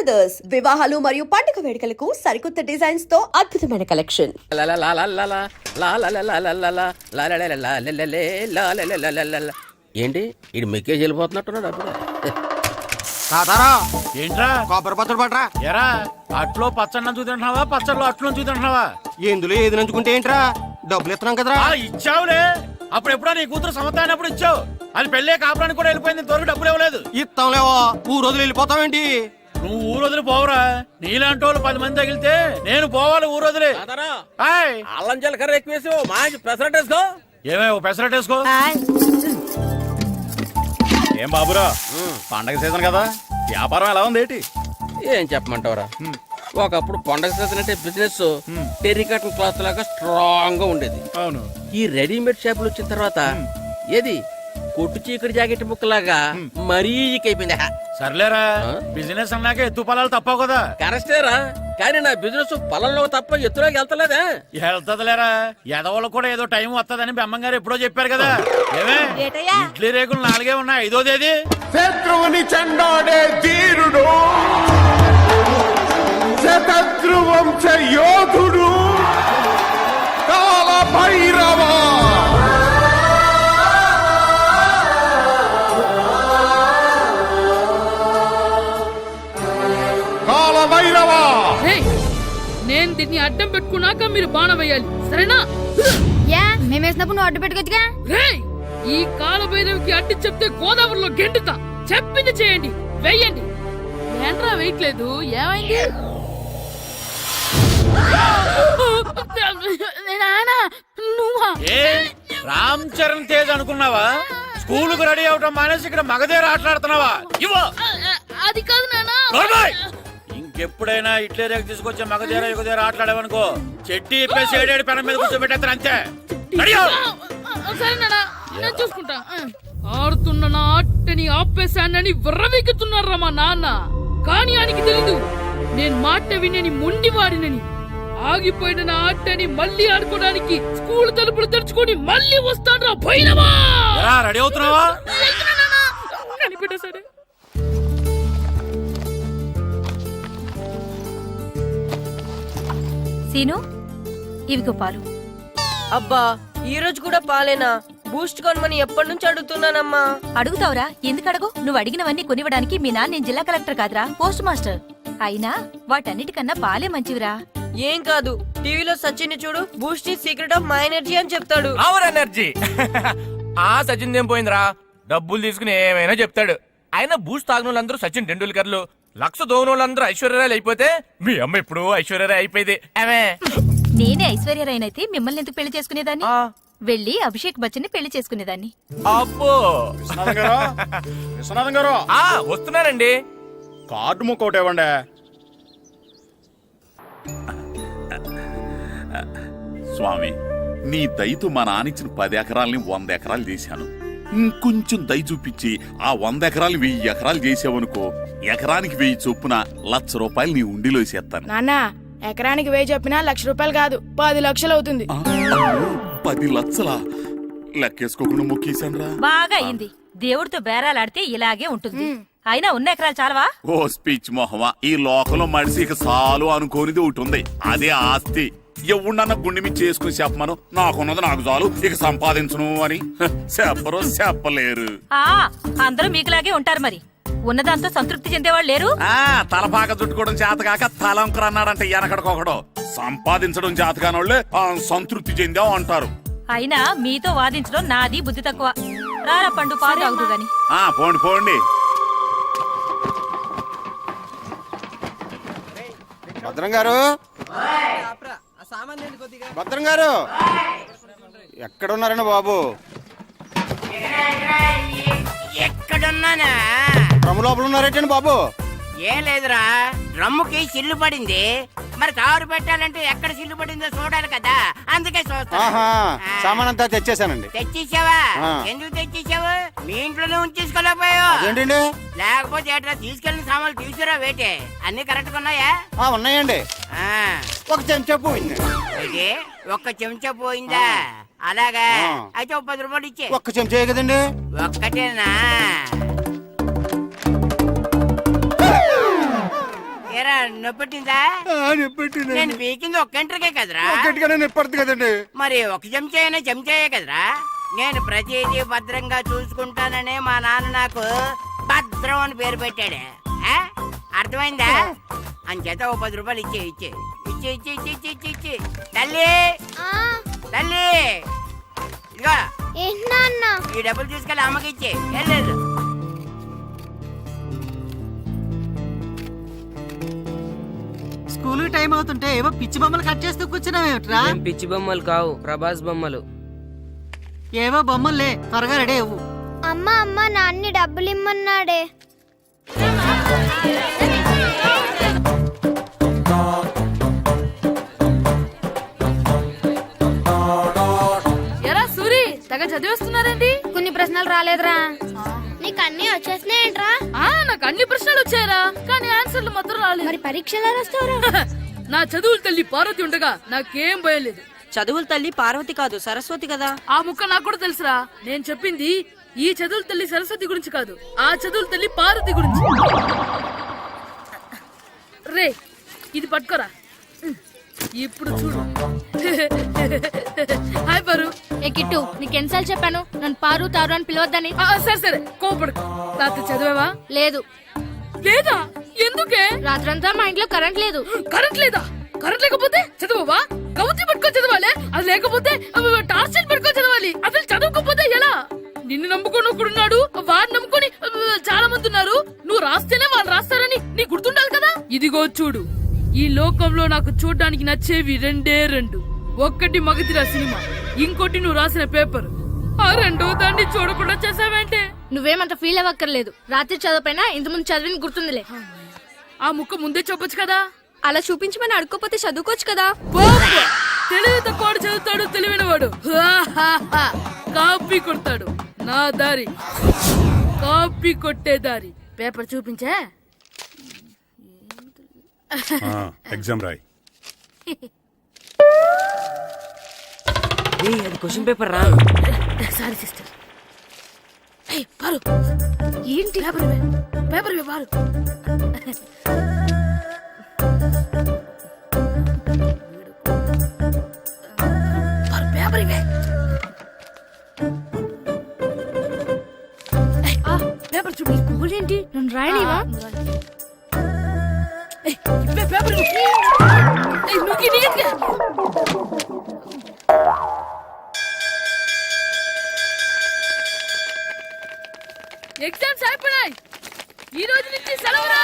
Brothers వివాహాలు మరియు పండుగ వేడుకలకు సరికొత్త డిజైన్స్తో అద్భుతమైన కలెక్షన్ ఏంటి ఇది మెక్కేజ్ వెళ్ళిపోతున్నట్టున్నాడు అప్పుడే తాతారా ఏంట్రా కొబ్బరి పచ్చడి పట్రా ఎరా అట్లో పచ్చడి చూతింటున్నావా పచ్చడిలో అట్లు చూతింటున్నావా ఎందులో ఏది నంచుకుంటే ఏంట్రా డబ్బులు ఇస్తున్నాం కదరా ఆ ఇచ్చావులే అప్పుడు ఎప్పుడో నీ కూతురు సమత అయినప్పుడు ఇచ్చావు అది పెళ్ళే కాపురానికి కూడా వెళ్ళిపోయింది ఇంతవరకు డబ్బులు ఇవ్వలేదు ఇస్తాంలేవో ఊరు వదిలి వెళ్ళిపోతావేంటి నువ్వు ఊరు వదిలి పోవురా. నీలాంటి వాళ్ళు పది మంది తగిలితే నేను పోవాలి ఊరు వదిలి ఆయ్. అల్లం జీలకర్ర ఎక్కువ వేసి మంచి పెసరట్ వేసుకో. ఏమే పెసరట్ వేసుకో. ఏం బాబురా? పండగ సీజన్ కదా. వ్యాపారం ఎలా ఉంది ఏంటి? ఏం చెప్పమంటావురా? ఒకప్పుడు పండగ సీజన్ అంటే బిజినెస్ టెరికాటన్ క్లాత్ లాగా స్ట్రాంగ్గా ఉండేది. అవును. ఈ రెడీమేడ్ షాపులు వచ్చిన తర్వాత ఏది? కొట్టు చీకటి జాకెట్ ముక్కలాగా మరీ అయిపోయింది సర్లేరా? బిజినెస్ అన్నాక ఎత్తు పొలాలు తప్పవు కదా. కరెస్టేరా కానీ నా బిజినెస్ పొలంలో తప్ప ఎత్తులోకి వెళ్తలేదా? వెళ్తదిలేరా. ఎదవలకు కూడా ఏదో టైం వస్తుందని బెమ్మంగారు ఎప్పుడో చెప్పారు కదా. ఏమే? ఇడ్లీ రేకులు నాలుగే ఉన్నాయి ఐదో తేదీ శత్రువుని చెండాడే ధీరుడు. శతద్రు వంశ యోధుడు. కాల భైరవ నేను దీన్ని అడ్డం పెట్టుకున్నాక మీరు బాణ వేయాలి. సరేనా? యా మేమేసినప్పుడు నువ్వు అడ్డు పెట్టుకోవచ్చుగా? రేయ్ ఈ కాలభైరవికి అడ్డు చెప్తే గోదావరిలో గెంటుతా చెప్పింది చేయండి వెయ్యండి ఏంట్రా వేయట్లేదు? ఏమైంది? నాన్న నువ్వా? ఏ రామ్ చరణ్ తేజ్ అనుకున్నావా? స్కూల్కు రెడీ అవటం మానేసి ఇక్కడ మగధీర ఆటలాడుతున్నావా? ఇవ్వ. అది కాదు నాన్న నోర్మోయ్! ఇంకెప్పుడైనా ఇట్లే రేపు తీసుకొచ్చే మగధీర యుగధీర ఆటలాడేవనుకో చెట్టి ఇప్పేసి ఏడేడు పెనం మీద కూర్చోబెట్టేస్తారు అంతే. సరే చూసుకుంటా. ఆడుతున్న నా ఆటని ఆపేశానని విర్రవీగుతున్నారా మా నాన్న? కానీ ఆయనకి తెలీదు. నేను మాట వినని మొండివాడినని. ఆగిపోయిన నా ఆటని మళ్ళీ ఆడుకోవడానికి స్కూల్ తలుపులు తెరుచుకొని మళ్ళీ వస్తాడ్రా భైరవా! ఎరా, రెడీ అవుతున్నావా? కనిపెట్టేశాడే. సీను ఇవిగో పాలు. అబ్బా ఈ రోజు కూడా పాలేనా? బూస్ట్ కొనమని ఎప్పటి నుంచి అడుగుతున్నానమ్మా? అడుగుతావురా ఎందుకు అడగు? నువ్వు అడిగినవన్నీ కొనివ్వడానికి మీ నాన్న నేను జిల్లా కలెక్టర్ కాదురా పోస్ట్ మాస్టర్. అయినా వాటన్నిటికన్నా పాలే మంచివిరా. ఏం కాదు టీవీలో సచిన్ చూడు బూస్ట్ ఈ సీక్రెట్ ఆఫ్ మై ఎనర్జీ అని చెప్తాడు. Our energy. ఆ సచిన్ ఏం పోయిందిరా? డబ్బులు తీసుకుని ఏమైనా చెప్తాడు. ఆయన బూస్ట్ తాగిన వాళ్ళందరూ సచిన్ టెండూల్కర్లు లక్ష దోని వాళ్ళందరూ ఐశ్వర్యరాయలు అయిపోతే మీ అమ్మ ఇప్పుడు ఐశ్వర్యరాయ్ అయిపోయింది. ఆమె నేనే ఐశ్వర్యరాయనైతే మిమ్మల్ని ఎందుకు పెళ్ళి చేసుకునేదాన్ని? ఆ, వెళ్ళి అభిషేక్ బచ్చన్ని పెళ్ళి చేసుకునేదాన్ని. అబ్బో! విశ్వనాథం గారు? విశ్వనాథం గారు? ఆ వస్తున్నానండి. కార్డు ముక్క ఒకటి ఇవ్వండి స్వామి నీ దయతో మా నానిచ్చిన పది ఎకరాల్ని వంద ఎకరాలు చేశాను. ఇంకొంచెం దయ చూపించి ఆ వంద ఎకరాలు వెయ్యి ఎకరాలు చేసావనుకో ఎకరానికి వెయ్యి చొప్పున లక్ష రూపాయలు నీ ఉండిలో వేసేస్తాను. నాన్న ఎకరానికి వెయ్యి చెప్పినా లక్ష రూపాయలు కాదు పది లక్షలు అవుతుంది. పది లక్షలా? లెక్కేసుకోకుండా మొక్కేశాను రా బాగా అయింది. దేవుడితో బేరాలాడితే ఇలాగే ఉంటుంది. అయినా ఉన్న ఎకరాలు చాలవా? ఓ స్పీచ్ మొహమా. ఈ లోకంలో మనిషి ఇక సాలు అనుకోనిది ఒకటి ఉంది. అదే ఆస్తి. ఎవడన్నా గుండె మీద చేసుకుని చెప్పమను. నాకున్నది నాకు చాలు. ఇక సంపాదించును అని. చెప్పరు చెప్పలేరు. ఆ అందరూ మీకులాగే ఉంటారు మరి. ఉన్నదాంతో సంతృప్తి చెందేవాళ్ళు లేరు? ఆ తలపాక చుట్టుకోవడం చేతకాక తలంకర అన్నాడంటే వెనకడకొకడు సంపాదించడం చేతకానోళ్ళే ఆ, సంతృప్తి చెందాం అంటారు. అయినా మీతో వాదించడం నాది బుద్ధి తక్కువ. రారా పండు పాలు తాగుదు గాని. ఆ పోండి పోండి. భద్రం గారు. భద్రం గారు! ఎక్కడున్నారండి బాబు? ఎక్కడున్నానా? డ్రమ్ లోపల ఉన్నారేటండి బాబు? ఏం లేదురా. డ్రమ్ముకి సిల్లు పడింది. మరి కారు పెట్టాలంటే ఎక్కడ సిల్లు పడిందో చూడాలి కదా. అందుకే చూస్తా. ఆహా సామాన్ అంతా తెచ్చేసానండి తెచ్చేసావా? ఆ. ఎందుకు తెచ్చేసావు? మీ ఇంట్లోనే ఉంచేసుకోలేకపోయావు ఏంటండి లేకపోతే ఎట్లా తీసుకెళ్ళిన సామాన్లు తీసుకురా వేటే. అన్ని కరెక్ట్ ఉన్నాయా? ఆ ఉన్నాయండి. ఆ. ఒక చెంచా పోయింది. అయితే ఒక్క చెంచా పోయిందా? అలాగా. అయితే ఒక పది రూపాయలు ఇచ్చే. ఒక్క చెంచా కదండి? ఒక్కటేనా? ఏరా నొప్పెట్టిందా నేను పీకింది కదరా. గట్టిగానే నిప్పడుతుంది కదండి. మరి ఒక చెంచా అయినా చెంచాయే కదరా? నేను ప్రతిదీ భద్రంగా చూసుకుంటాననే మా నాన్న నాకు భద్రం అని పేరు పెట్టాడు? అర్థమైందా? అంచేత ఓ పది రూపాయలు ఇచ్చే ఇచ్చే. ఇచ్చే ఇచ్చే ఇచ్చే ఇచ్చే ఇచ్చే ఇచ్చే తల్లి! తల్లి! ఇదిగో. ఈ డబ్బులు తీసుకెళ్ళి అమ్మకి ఇచ్చే. వెళ్ళలేదు స్కూల్ టైం అవుతుంటే ఏవో పిచ్చి బొమ్మలు కట్ చేస్తూ కూర్చున్నావేమిట్రా పిచ్చి బొమ్మలు కావు ప్రభాస్ బొమ్మలు. ఏవో బొమ్మలే త్వరగా రెడీ అవ్వు. అమ్మ అమ్మ నాన్ని డబ్బులు ఇమ్మన్నాడే రాలేదురా. నీకు అన్ని వచ్చేసినాయంట్రా? ఆ నాకు అన్ని ప్రశ్నలు వచ్చాయరా కానీ ఆన్సర్లు మాత్రం రాలేదు. మరి పరీక్షలు రాస్తావురా? నా చదువులు తల్లి పార్వతి ఉండగా నాకేం భయం లేదు. చదువుల తల్లి పార్వతి కాదు సరస్వతి కదా? ఆ ముక్క నాకు కూడా తెలుసురా. నేను చెప్పింది ఈ చదువుల తల్లి సరస్వతి గురించి కాదు ఆ చదువుల తల్లి పార్వతి గురించి. రే ఇది పట్టుకోరా. ఇప్పుడు చూడు. హాయ్ పారు ఏ కిట్టు నీకు ఎన్నిసార్లు చెప్పాను? నన్ను పారు తారు అని పిలవద్దని. ఆ, సరే సరే కోపడకు రాత్రి చదివావా? లేదు. లేదా? ఎందుకే? రాత్రంతా మా ఇంట్లో కరెంట్ లేదు. కరెంట్ లేదా? కరెంట్ లేకపోతే చదవవా? కవిత పట్టుకొని చదవాలి. అది లేకపోతే టార్చ్ లైట్ పట్టుకొని చదవాలి. అసలు చదవకపోతే ఎలా? నిన్ను నమ్ముకొని ఒకడున్నాడు వాడిని నమ్ముకొని చాలా మంది ఉన్నారు. నువ్వు రాస్తేనే వాళ్ళు రాస్తారని నీ గుర్తుండాలి కదా? ఇదిగో చూడు. ఈ లోకంలో నాకు చూడడానికి నచ్చేవి రెండే రెండు. ఒక్కటి మగతిరా సినిమా ఇంకోటి నువ్వు రాసిన పేపర్. ఆ రెండో దాన్ని చూడకుండా చేసావేంటే నువ్వేమంత ఫీల్ అవ్వక్కర్లేదు. రాత్రి చదవపోయినా ఇంతకుముందు చదివిన గుర్తుందిలే. ఆ ముక్క ముందే చెప్పొచ్చు కదా? అలా చూపించమని అడుక్కోపోతే చదువుకోవచ్చు కదా? బాబు! తెలివి తక్కువ చదువుతాడు తెలివైన వాడు కాపీ కొడతాడు. నా దారి. కాపీ కొట్టే దారి. పేపర్ చూపించే? ఎగ్జామ్ రాయ్. అది క్వశ్చన్ పేపర్ రా. Sorry sister Paru. ఏంటి? పేపర్. పేపర్ ఇవే, పారు. పారు, పేపర్ ఇవే పేపర్ చూడు స్కూల్ ఏంటి? నన్ను రాయలేవా ఎగ్జామ్స్ అయిపోయినాయి ఈ రోజు నుంచి సెలవురా!